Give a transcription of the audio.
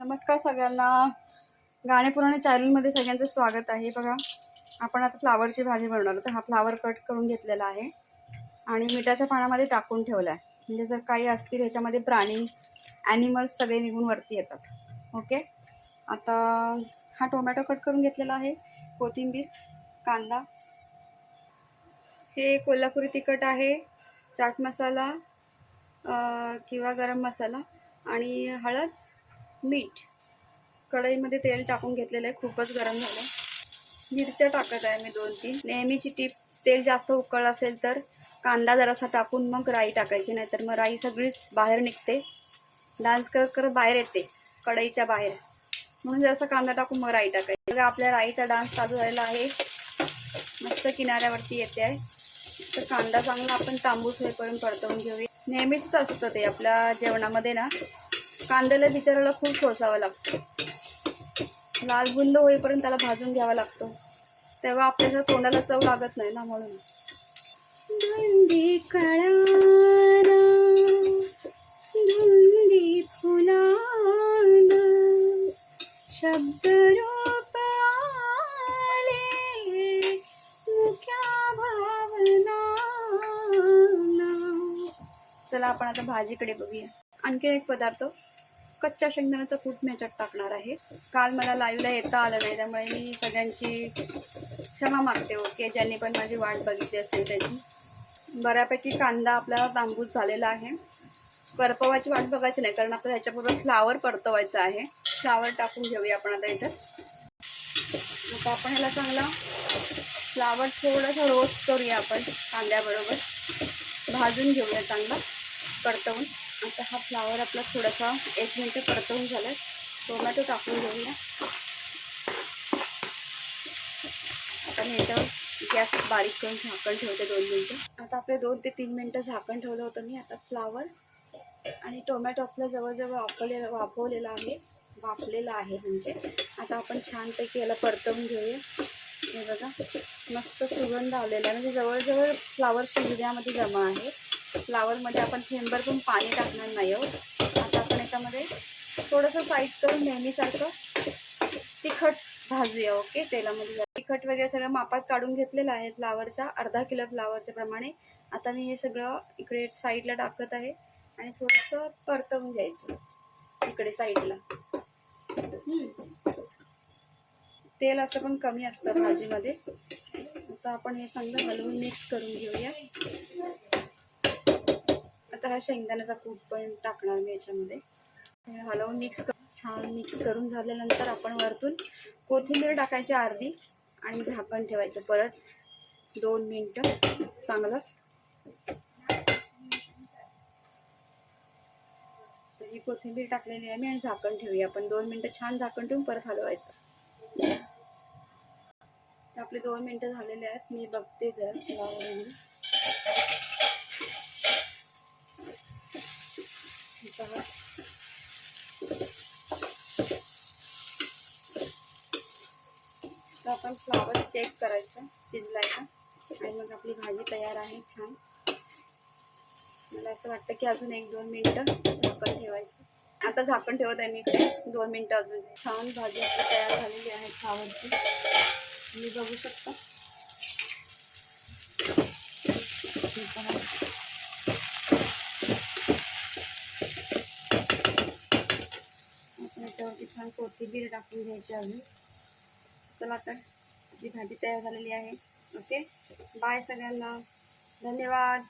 नमस्कार सगळ्यांना. गाणे पुराणे चॅनलमध्ये सगळ्यांचं स्वागत आहे. बघा आपण आता फ्लावरची भाजी बनवणार तर हा फ्लावर कट करून घेतलेला आहे आणि मिठाच्या पाण्यामध्ये टाकून ठेवला आहे म्हणजे जर काही असतील ह्याच्यामध्ये प्राणी ॲनिमल्स सगळे निघून वरती येतात. ओके आता हा टोमॅटो कट करून घेतलेला आहे. कोथिंबीर कांदा. हे कोल्हापुरी तिखट आहे. चाट मसाला किंवा गरम मसाला आणि हळद. मीठ. कढईमध्ये तेल टाकून घेतलेलं आहे खूपच गरम झालं मिरच्या टाकत आहे मी दोन तीन नेहमीची टीप तेल जास्त उकळलं असेल तर कांदा जरासा टाकून मग राई टाकायची नाहीतर मग राई सगळीच बाहेर निघते. डान्स करत करत बाहेर येते कढईच्या बाहेर. म्हणून जरासा कांदा टाकून मग राई टाकायची. बघा आपल्या राईचा डान्स चालू झालेला आहे. मस्त किनाऱ्यावरती येते आहे. तर कांदा चांगला आपण तांबूस होईपर्यंत परतवून घेऊया. नेहमीच असतं ते आपल्या जेवणामध्ये ना. कांद्याला बिचाराला खूप खोसावं लागतं. लाल बुंद होईपर्यंत त्याला भाजून घ्यावा लागतो. तेव्हा आपल्याला तोंडाला चव लागत नाही ना म्हणून. धुंदी कळाना धुंदी फुलाना शब्द रूप आले मुख्या भावना चला आपण आता भाजीकडे बघूया. आणखी एक पदार्थ. कच्च्या शेंगदाण्याचं कूट मी याच्यात टाकणार आहे. काल मला लाईव्हला येता आलं नाही त्यामुळे मी सगळ्यांची क्षमा मागते ओके? ज्यांनी पण माझी वाट बघितली असेल त्याची. बऱ्यापैकी कांदा आपल्याला तांबूस झालेला आहे. करपवाची वाट बघायची नाही कारण आपल्याला ह्याच्याबरोबर फ्लावर परतवायचं आहे. फ्लावर टाकून घेऊया आपण आता ह्याच्यात आता आपण ह्याला चांगला फ्लावर थोडंसं रोस्ट करूया आपण कांद्याबरोबर. भाजून घेऊया चांगला परतवून. आता हा फ्लावर आपला थोडासा एक मिनटं परतवून झाला टोमॅटो टाकून घेऊया. आता मी याच्यावर गॅस बारीक करून झाकण ठेवते दोन मिनटं. आता आपले दोन ते तीन मिनटं झाकण ठेवलं होतं मी आता फ्लावर आणि टोमॅटो आपलं जवळजवळ वापरले वाफवलेलं आहे वाफलेलं आहे म्हणजे. आता आपण छानपैकी याला परतवून घेऊया. हे बघा मस्त सुगंध आलेला आहे. म्हणजे जवळजवळ फ्लावर शिजण्यामध्ये जमा आहे. फ्लावरमध्ये आपण थेंबर पण पाणी टाकणार नाही आहोत. आता आपण याच्यामध्ये थोडंसं साईड करून नेहमीसारखं तिखट भाजूया ओके? तेलामध्ये तिखट वगैरे सगळं मापात काढून घेतलेलं आहे फ्लावरचा अर्धा किलो फ्लावरच्या प्रमाणे. आता मी हे सगळं इकडे साईडला टाकत आहे आणि थोडंसं परतवून घ्यायचं इकडे साईडला. तेल असं पण कमी असतं भाजीमध्ये. आता आपण हे चांगलं हलवून मिक्स करून घेऊया. हा शेंगदाण्याचा कूट पण टाकणार मी याच्यामध्ये. हलवून मिक्स कर छान मिक्स करून झाल्यानंतर आपण वरतून कोथिंबीर टाकायची अर्धी आणि झाकण ठेवायचं परत. दोन मिनटं चांगलं. तर ही कोथिंबीर टाकलेली आहे मी आणि झाकण ठेवूया. आपण दोन मिनटं छान झाकण ठेवून परत हलवायचं. तर आपले दोन मिनटं झालेले आहेत. मी बघते जरा. फ्लावर तर आपण फ्लावर चेक करायचं शिजलाय का आणि मग आपली भाजी तयार आहे छान. मला असं वाटतं की अजून एक दोन मिनटं झाकण ठेवायचं. आता झाकण ठेवत आहे मी इकडे. दोन मिनटं अजून. छान भाजी आपली तयार झालेली आहे फ्लावरची तुम्ही बघू शकता हे पहा. आपण याच्यावरती छान कोथिंबीर टाकून घ्यायची अजून. चला तर जी भाजी तयार झालेली आहे. ओके? बाय सगळ्यांना. धन्यवाद.